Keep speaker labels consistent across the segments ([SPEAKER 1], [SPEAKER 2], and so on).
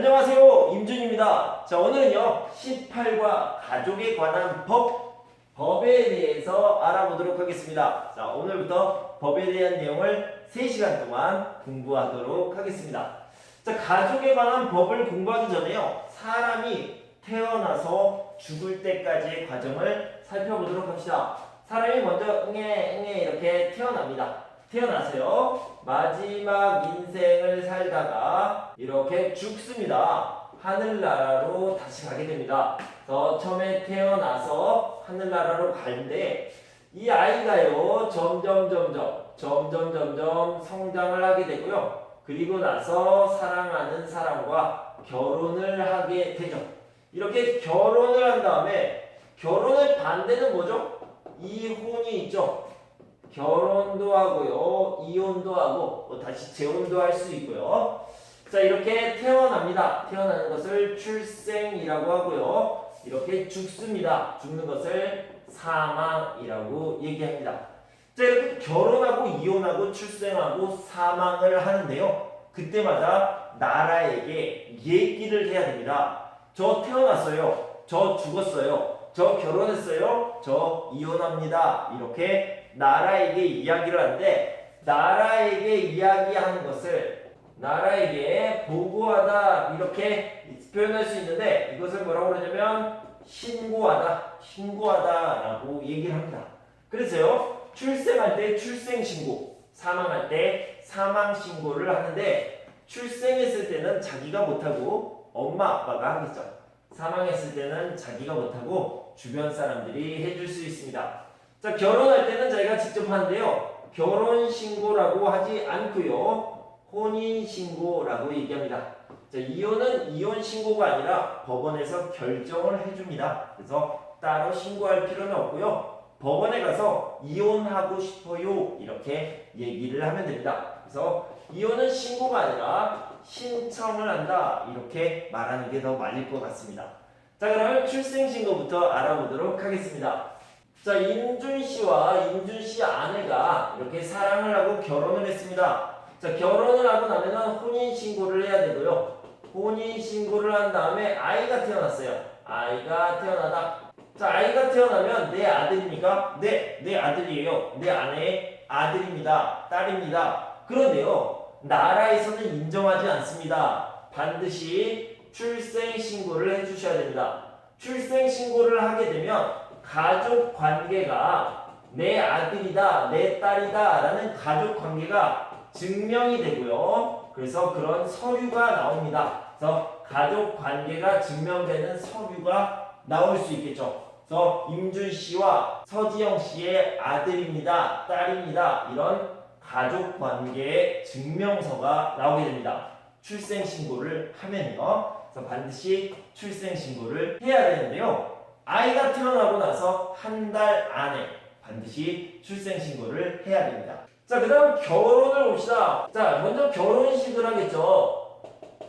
[SPEAKER 1] 안녕하세요. 임준입니다. 자, 오늘은요, 18과 가족에 관한 법, 법에 대해서 알아보도록 하겠습니다. 자, 오늘부터 법에 대한 내용을 3시간 동안 공부하도록 하겠습니다. 자, 가족에 관한 법을 공부하기 전에요, 사람이 태어나서 죽을 때까지의 과정을 살펴보도록 합시다. 사람이 먼저 응애, 응애 이렇게 태어납니다. 태어나서요, 마지막 인생을 살다가 이렇게 죽습니다. 하늘나라로 다시 가게 됩니다. 그래서 처음에 태어나서 하늘나라로 가는데 이 아이가요 점점 점점 점점 점점 성장을 하게 되고요. 그리고 나서 사랑하는 사람과 결혼을 하게 되죠. 이렇게 결혼을 한 다음에 결혼의 반대는 뭐죠? 이혼이 있죠. 결혼도 하고요, 이혼도 하고, 뭐 다시 재혼도 할 수 있고요. 자, 이렇게 태어납니다. 태어나는 것을 출생이라고 하고요. 이렇게 죽습니다. 죽는 것을 사망이라고 얘기합니다. 자, 이렇게 결혼하고, 이혼하고, 출생하고, 사망을 하는데요. 그때마다 나라에게 얘기를 해야 됩니다. 저 태어났어요. 저 죽었어요. 저 결혼했어요. 저 이혼합니다. 이렇게 나라에게 이야기를 하는데 나라에게 이야기하는 것을 나라에게 보고하다 이렇게 표현할 수 있는데 이것을 뭐라고 그러냐면 신고하다 신고하다라고 얘기를 합니다. 그래서요 출생할 때 출생 신고 사망할 때 사망 신고를 하는데 출생했을 때는 자기가 못하고 엄마 아빠가 하겠죠. 사망했을 때는 자기가 못하고 주변 사람들이 해줄 수 있습니다. 자, 결혼할 때는 자기가 직접 하는데요. 결혼 신고라고 하지 않고요. 혼인 신고라고 얘기합니다. 자, 이혼은 이혼 신고가 아니라 법원에서 결정을 해 줍니다. 그래서 따로 신고할 필요는 없고요. 법원에 가서 이혼하고 싶어요. 이렇게 얘기를 하면 됩니다. 그래서 이혼은 신고가 아니라 신청을 한다. 이렇게 말하는 게 더 맞을 것 같습니다. 자, 그러면 출생신고부터 알아보도록 하겠습니다. 자, 임준 씨와 임준 씨 아내가 이렇게 사랑을 하고 결혼을 했습니다. 자, 결혼을 하고 나면은 혼인 신고를 해야 되고요. 혼인 신고를 한 다음에 아이가 태어났어요. 아이가 태어나다. 자, 아이가 태어나면 내 아들입니까? 네, 내 아들이에요. 내 아내의 아들입니다. 딸입니다. 그런데요, 나라에서는 인정하지 않습니다. 반드시 출생 신고를 해주셔야 됩니다. 출생 신고를 하게 되면 가족 관계가 내 아들이다, 내 딸이다 라는 가족 관계가 증명이 되고요. 그래서 그런 서류가 나옵니다. 그래서 가족 관계가 증명되는 서류가 나올 수 있겠죠. 그래서 임준 씨와 서지영 씨의 아들입니다, 딸입니다. 이런 가족 관계의 증명서가 나오게 됩니다. 출생 신고를 하면요. 그래서 반드시 출생 신고를 해야 되는데요. 아이가 태어나고 나서 한 달 안에 반드시 출생 신고를 해야 됩니다. 자, 그 다음 결혼을 봅시다. 자, 먼저 결혼식을 하겠죠.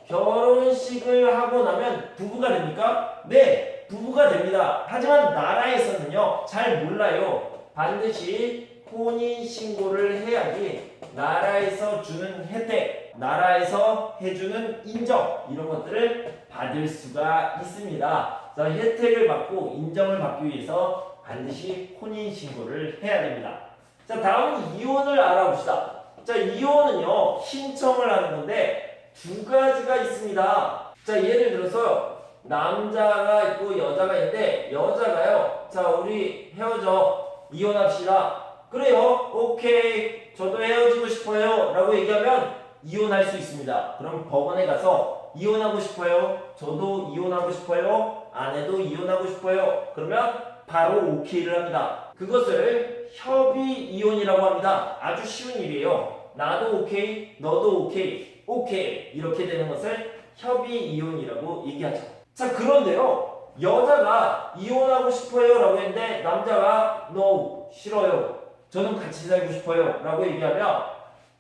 [SPEAKER 1] 결혼식을 하고 나면 부부가 됩니까? 네, 부부가 됩니다. 하지만 나라에서는요, 잘 몰라요. 반드시 혼인 신고를 해야지 나라에서 주는 혜택, 나라에서 해주는 인정 이런 것들을 받을 수가 있습니다. 그래서 혜택을 받고 인정을 받기 위해서 반드시 혼인 신고를 해야 됩니다. 자, 다음은 이혼을 알아봅시다. 자, 이혼은요 신청을 하는 건데 두 가지가 있습니다. 자, 예를 들어서 남자가 있고 여자가 있는데 여자가요, 자, 우리 헤어져 이혼합시다. 그래요, 오케이, 저도 헤어지고 싶어요. 라고 얘기하면 이혼할 수 있습니다. 그럼 법원에 가서 이혼하고 싶어요. 저도 이혼하고 싶어요. 아내도 이혼하고 싶어요. 그러면 바로 오케이를 합니다. 그것을 협의 이혼이라고 합니다. 아주 쉬운 일이에요. 나도 오케이, 너도 오케이, 오케이 이렇게 되는 것을 협의 이혼이라고 얘기하죠. 자 그런데요, 여자가 이혼하고 싶어요 라고 했는데 남자가 no 싫어요. 저는 같이 살고 싶어요 라고 얘기하면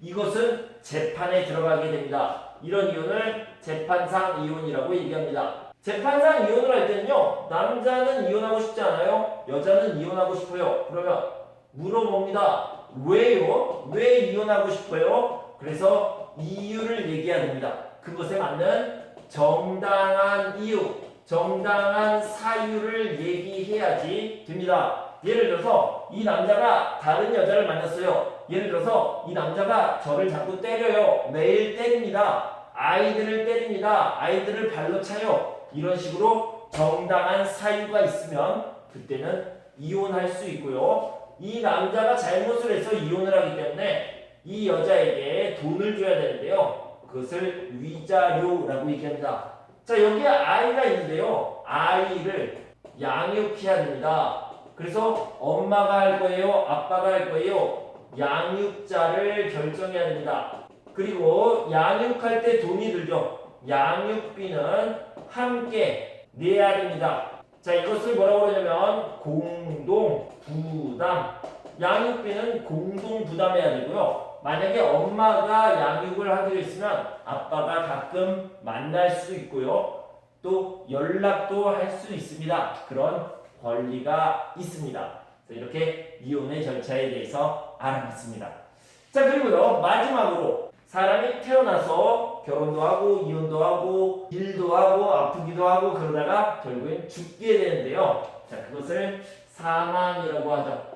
[SPEAKER 1] 이것은 재판에 들어가게 됩니다. 이런 이혼을 재판상 이혼이라고 얘기합니다. 재판상 이혼을 할 때는요, 남자는 이혼하고 싶지 않아요? 여자는 이혼하고 싶어요. 그러면 물어봅니다. 왜요? 왜 이혼하고 싶어요? 그래서 이유를 얘기해야 됩니다. 그것에 맞는 정당한 이유, 정당한 사유를 얘기해야지 됩니다. 예를 들어서 이 남자가 다른 여자를 만났어요. 예를 들어서 이 남자가 저를 자꾸 때려요. 매일 때립니다. 아이들을 때립니다. 아이들을 발로 차요. 이런 식으로 정당한 사유가 있으면 그때는 이혼할 수 있고요. 이 남자가 잘못을 해서 이혼을 하기 때문에 이 여자에게 돈을 줘야 되는데요. 그것을 위자료라고 얘기합니다. 자, 여기에 아이가 있는데요. 아이를 양육해야 됩니다. 그래서 엄마가 할 거예요? 아빠가 할 거예요? 양육자를 결정해야 됩니다. 그리고 양육할 때 돈이 들죠. 양육비는 함께 내야 됩니다. 자, 이것을 뭐라고 그러냐면 공동 부담. 양육비는 공동 부담해야 되고요. 만약에 엄마가 양육을 하기로 했으면 아빠가 가끔 만날 수도 있고요. 또 연락도 할 수 있습니다. 그런 권리가 있습니다. 자, 이렇게 이혼의 절차에 대해서 알아봤습니다. 자, 그리고요. 마지막으로 사람이 태어나서 결혼도 하고 이혼도 하고 일도 하고 아프기도 하고 그러다가 결국엔 죽게 되는데요. 자, 그것을 사망이라고 하죠.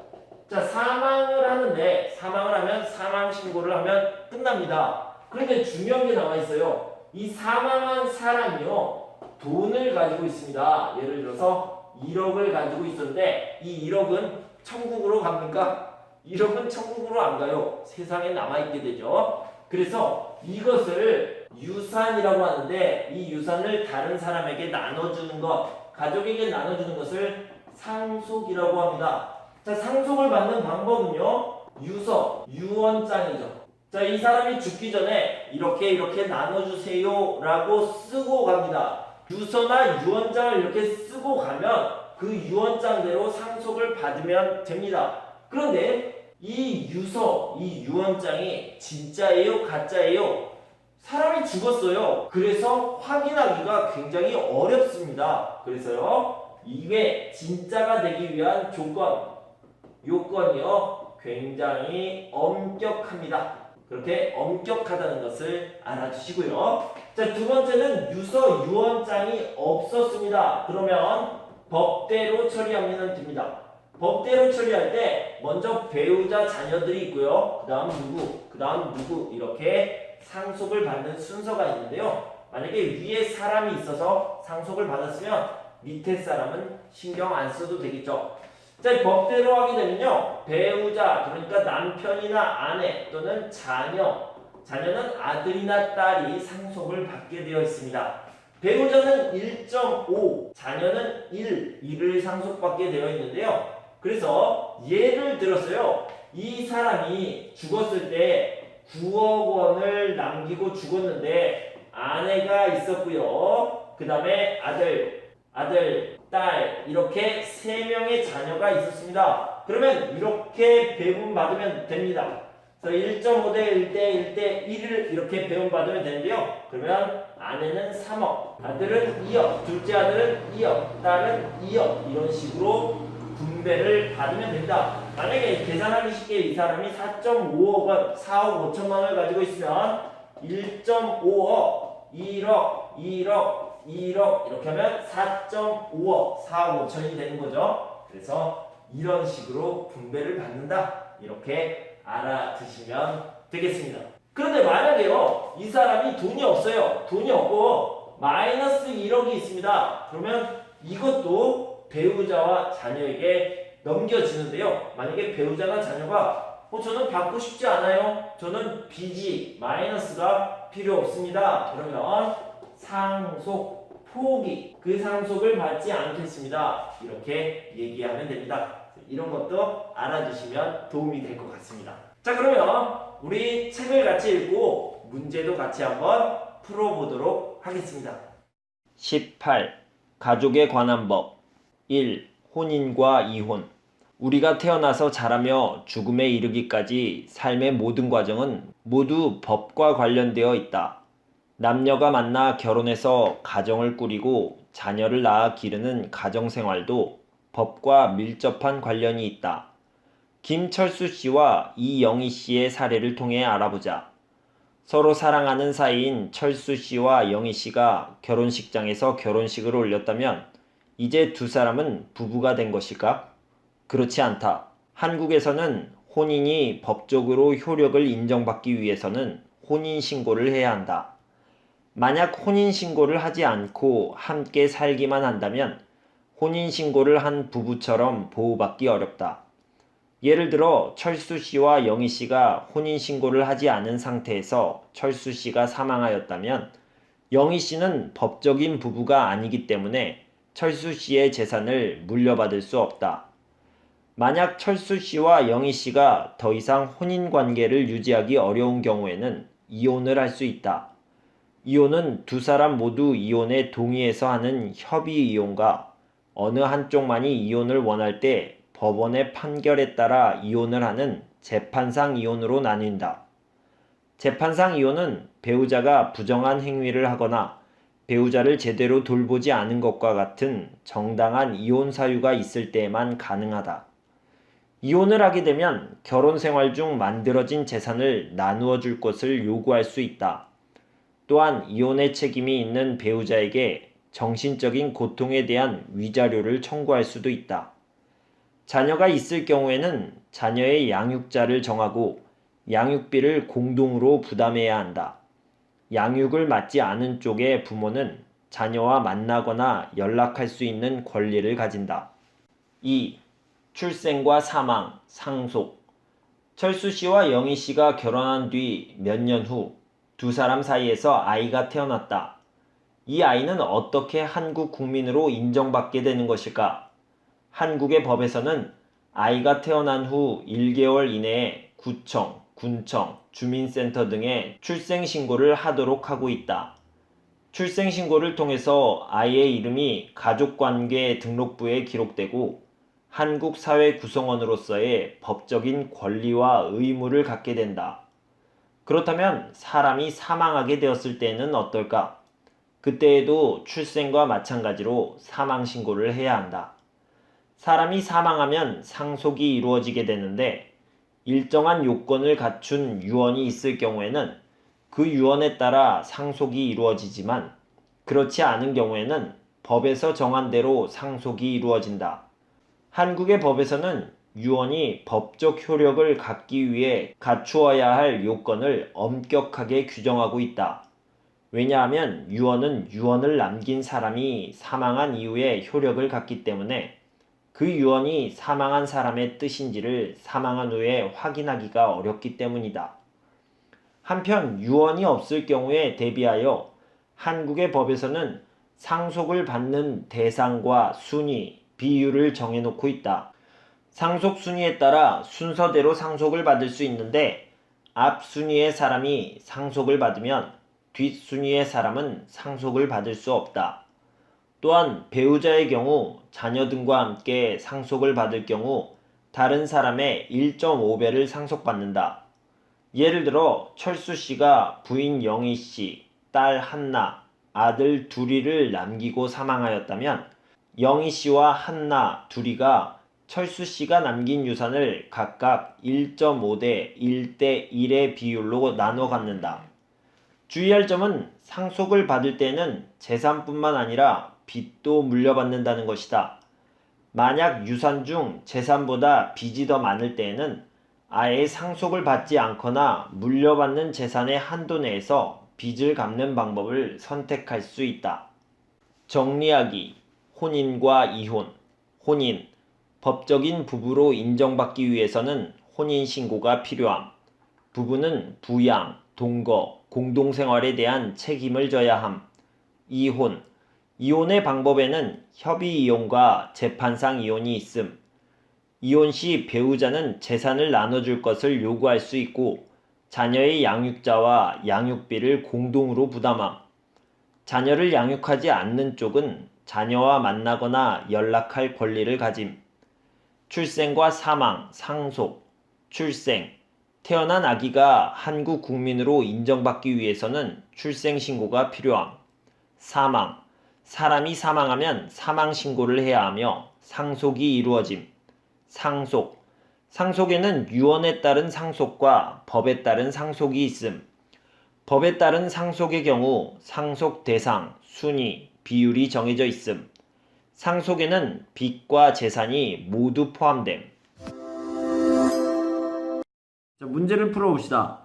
[SPEAKER 1] 자, 사망을 하는데 사망을 하면 사망 신고를 하면 끝납니다. 그런데 중요한 게 나와 있어요. 이 사망한 사람이요. 돈을 가지고 있습니다. 예를 들어서 1억을 가지고 있었는데 이 1억은 천국으로 갑니까? 1억은 천국으로 안 가요. 세상에 남아있게 되죠. 그래서 이것을 유산이라고 하는데 이 유산을 다른 사람에게 나눠주는 것, 가족에게 나눠주는 것을 상속이라고 합니다. 자, 상속을 받는 방법은요, 유서, 유언장이죠. 자, 이 사람이 죽기 전에 이렇게 이렇게 나눠주세요 라고 쓰고 갑니다. 유서나 유언장을 이렇게 쓰고 가면 그 유언장대로 상속을 받으면 됩니다. 그런데 이 유서, 이 유언장이 진짜예요? 가짜예요? 사람이 죽었어요. 그래서 확인하기가 굉장히 어렵습니다. 그래서요, 이게 진짜가 되기 위한 조건, 요건이요, 굉장히 엄격합니다. 그렇게 엄격하다는 것을 알아주시고요. 자, 두 번째는 유서 유언장이 없었습니다. 그러면 법대로 처리하면 됩니다. 법대로 처리할 때 먼저 배우자 자녀들이 있고요. 그 다음 누구, 그 다음 누구 이렇게 상속을 받는 순서가 있는데요. 만약에 위에 사람이 있어서 상속을 받았으면 밑에 사람은 신경 안 써도 되겠죠. 자, 이 법대로 하게 되면요. 배우자, 그러니까 남편이나 아내 또는 자녀, 자녀는 아들이나 딸이 상속을 받게 되어 있습니다. 배우자는 1.5, 자녀는 1, 1을 상속받게 되어 있는데요. 그래서 예를 들어서요. 이 사람이 죽었을 때 9억 원을 남기고 죽었는데 아내가 있었고요. 그 다음에 아들, 아들, 딸 이렇게 세 명의 자녀가 있었습니다. 그러면 이렇게 배분 받으면 됩니다. 그래서 1.5대 1대 1대 1을 이렇게 배분 받으면 되는데요. 그러면 아내는 3억, 아들은 2억, 둘째 아들은 2억, 딸은 2억 이런 식으로 분배를 받으면 됩니다. 만약에 계산하기 쉽게 이 사람이 4.5억 원, 4억 5천만 원을 가지고 있으면 1.5억, 1억, 1억, 2억 이렇게 하면 4.5억, 4억 5천이 되는 거죠. 그래서 이런 식으로 분배를 받는다. 이렇게 알아두시면 되겠습니다. 그런데 만약에요, 이 사람이 돈이 없어요. 돈이 없고 마이너스 1억이 있습니다. 그러면 이것도 배우자와 자녀에게 넘겨지는데요. 만약에 배우자나 자녀가 어, 저는 받고 싶지 않아요. 저는 빚이 마이너스가 필요 없습니다. 그러면 상속 포기 그 상속을 받지 않겠습니다. 이렇게 얘기하면 됩니다. 이런 것도 알아주시면 도움이 될 것 같습니다. 자 그러면 우리 책을 같이 읽고 문제도 같이 한번 풀어보도록 하겠습니다.
[SPEAKER 2] 18. 가족에 관한 법 1. 혼인과 이혼 우리가 태어나서 자라며 죽음에 이르기까지 삶의 모든 과정은 모두 법과 관련되어 있다. 남녀가 만나 결혼해서 가정을 꾸리고 자녀를 낳아 기르는 가정 생활도 법과 밀접한 관련이 있다. 김철수 씨와 이영희 씨의 사례를 통해 알아보자. 서로 사랑하는 사이인 철수 씨와 영희 씨가 결혼식장에서 결혼식을 올렸다면 이제 두 사람은 부부가 된 것일까? 그렇지 않다. 한국에서는 혼인이 법적으로 효력을 인정받기 위해서는 혼인 신고를 해야 한다. 만약 혼인 신고를 하지 않고 함께 살기만 한다면 혼인 신고를 한 부부처럼 보호받기 어렵다. 예를 들어 철수 씨와 영희 씨가 혼인 신고를 하지 않은 상태에서 철수 씨가 사망하였다면 영희 씨는 법적인 부부가 아니기 때문에 철수 씨의 재산을 물려받을 수 없다. 만약 철수 씨와 영희 씨가 더 이상 혼인 관계를 유지하기 어려운 경우에는 이혼을 할 수 있다. 이혼은 두 사람 모두 이혼에 동의해서 하는 협의 이혼과 어느 한쪽만이 이혼을 원할 때 법원의 판결에 따라 이혼을 하는 재판상 이혼으로 나뉜다. 재판상 이혼은 배우자가 부정한 행위를 하거나 배우자를 제대로 돌보지 않은 것과 같은 정당한 이혼 사유가 있을 때에만 가능하다. 이혼을 하게 되면 결혼 생활 중 만들어진 재산을 나누어 줄 것을 요구할 수 있다. 또한 이혼의 책임이 있는 배우자에게 정신적인 고통에 대한 위자료를 청구할 수도 있다. 자녀가 있을 경우에는 자녀의 양육자를 정하고 양육비를 공동으로 부담해야 한다. 양육을 맡지 않은 쪽의 부모는 자녀와 만나거나 연락할 수 있는 권리를 가진다. 2. 출생과 사망, 상속. 철수 씨와 영희 씨가 결혼한 뒤 몇 년 후 두 사람 사이에서 아이가 태어났다. 이 아이는 어떻게 한국 국민으로 인정받게 되는 것일까? 한국의 법에서는 아이가 태어난 후 1개월 이내에 구청, 군청, 주민센터 등에 출생신고를 하도록 하고 있다. 출생신고를 통해서 아이의 이름이 가족관계 등록부에 기록되고 한국 사회 구성원으로서의 법적인 권리와 의무를 갖게 된다. 그렇다면 사람이 사망하게 되었을 때는 어떨까? 그때에도 출생과 마찬가지로 사망 신고를 해야 한다. 사람이 사망하면 상속이 이루어지게 되는데 일정한 요건을 갖춘 유언이 있을 경우에는 그 유언에 따라 상속이 이루어지지만 그렇지 않은 경우에는 법에서 정한 대로 상속이 이루어진다. 한국의 법에서는 유언이 법적 효력을 갖기 위해 갖추어야 할 요건을 엄격하게 규정하고 있다. 왜냐하면 유언은 유언을 남긴 사람이 사망한 이후에 효력을 갖기 때문에 그 유언이 사망한 사람의 뜻인지를 사망한 후에 확인하기가 어렵기 때문이다. 한편 유언이 없을 경우에 대비하여 한국의 법에서는 상속을 받는 대상과 순위, 비율을 정해놓고 있다. 상속 순위에 따라 순서대로 상속을 받을 수 있는데 앞 순위의 사람이 상속을 받으면 뒷 순위의 사람은 상속을 받을 수 없다. 또한 배우자의 경우 자녀 등과 함께 상속을 받을 경우 다른 사람의 1.5배를 상속받는다. 예를 들어 철수 씨가 부인 영희 씨, 딸 한나, 아들 둘이를 남기고 사망하였다면 영희 씨와 한나 둘이가 철수 씨가 남긴 유산을 각각 1.5대 1대 1의 비율로 나눠 갖는다. 주의할 점은 상속을 받을 때는 재산뿐만 아니라 빚도 물려받는다는 것이다. 만약 유산 중 재산보다 빚이 더 많을 때에는 아예 상속을 받지 않거나 물려받는 재산의 한도 내에서 빚을 갚는 방법을 선택할 수 있다. 정리하기, 혼인과 이혼, 혼인, 법적인 부부로 인정받기 위해서는 혼인신고가 필요함. 부부는 부양, 동거, 공동생활에 대한 책임을 져야 함. 이혼, 이혼의 방법에는 협의 이혼과 재판상 이혼이 있음. 이혼 시 배우자는 재산을 나눠줄 것을 요구할 수 있고 자녀의 양육자와 양육비를 공동으로 부담함. 자녀를 양육하지 않는 쪽은 자녀와 만나거나 연락할 권리를 가짐. 출생과 사망, 상속, 출생, 태어난 아기가 한국 국민으로 인정받기 위해서는 출생신고가 필요함. 사망, 사람이 사망하면 사망신고를 해야 하며 상속이 이루어짐. 상속, 상속에는 유언에 따른 상속과 법에 따른 상속이 있음. 법에 따른 상속의 경우 상속 대상, 순위, 비율이 정해져 있음. 상속에는 빚과 재산이 모두 포함됨.
[SPEAKER 1] 자, 문제를 풀어봅시다.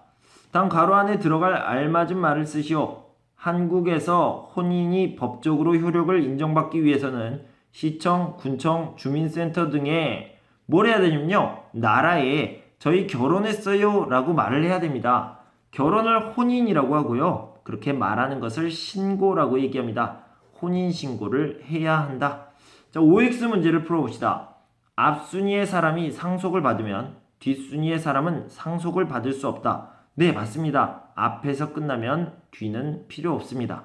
[SPEAKER 1] 다음 가로 안에 들어갈 알맞은 말을 쓰시오. 한국에서 혼인이 법적으로 효력을 인정받기 위해서는 시청, 군청, 주민센터 등에 뭘 해야 되냐면요. 나라에 저희 결혼했어요 라고 말을 해야 됩니다. 결혼을 혼인이라고 하고요. 그렇게 말하는 것을 신고라고 얘기합니다. 혼인신고를 해야 한다. 자, OX 문제를 풀어봅시다. 앞순위의 사람이 상속을 받으면 뒷순위의 사람은 상속을 받을 수 없다. 네, 맞습니다. 앞에서 끝나면 뒤는 필요 없습니다.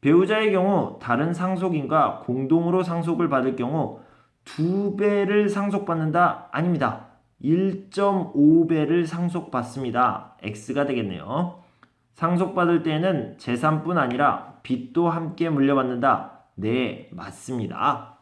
[SPEAKER 1] 배우자의 경우 다른 상속인과 공동으로 상속을 받을 경우 두 배를 상속받는다? 아닙니다. 1.5배를 상속받습니다. X가 되겠네요. 상속받을 때에는 재산뿐 아니라 빚도 함께 물려받는다. 네, 맞습니다.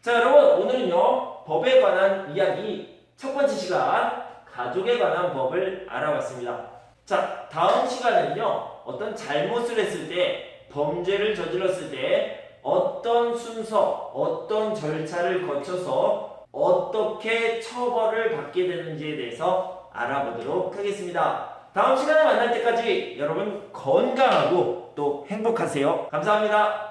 [SPEAKER 1] 자, 여러분, 오늘은요, 법에 관한 이야기 첫 번째 시간, 가족에 관한 법을 알아봤습니다. 자, 다음 시간은요, 어떤 잘못을 했을 때, 범죄를 저질렀을 때, 어떤 순서, 어떤 절차를 거쳐서 어떻게 처벌을 받게 되는지에 대해서 알아보도록 하겠습니다. 다음 시간에 만날 때까지 여러분 건강하고 또 행복하세요. 감사합니다.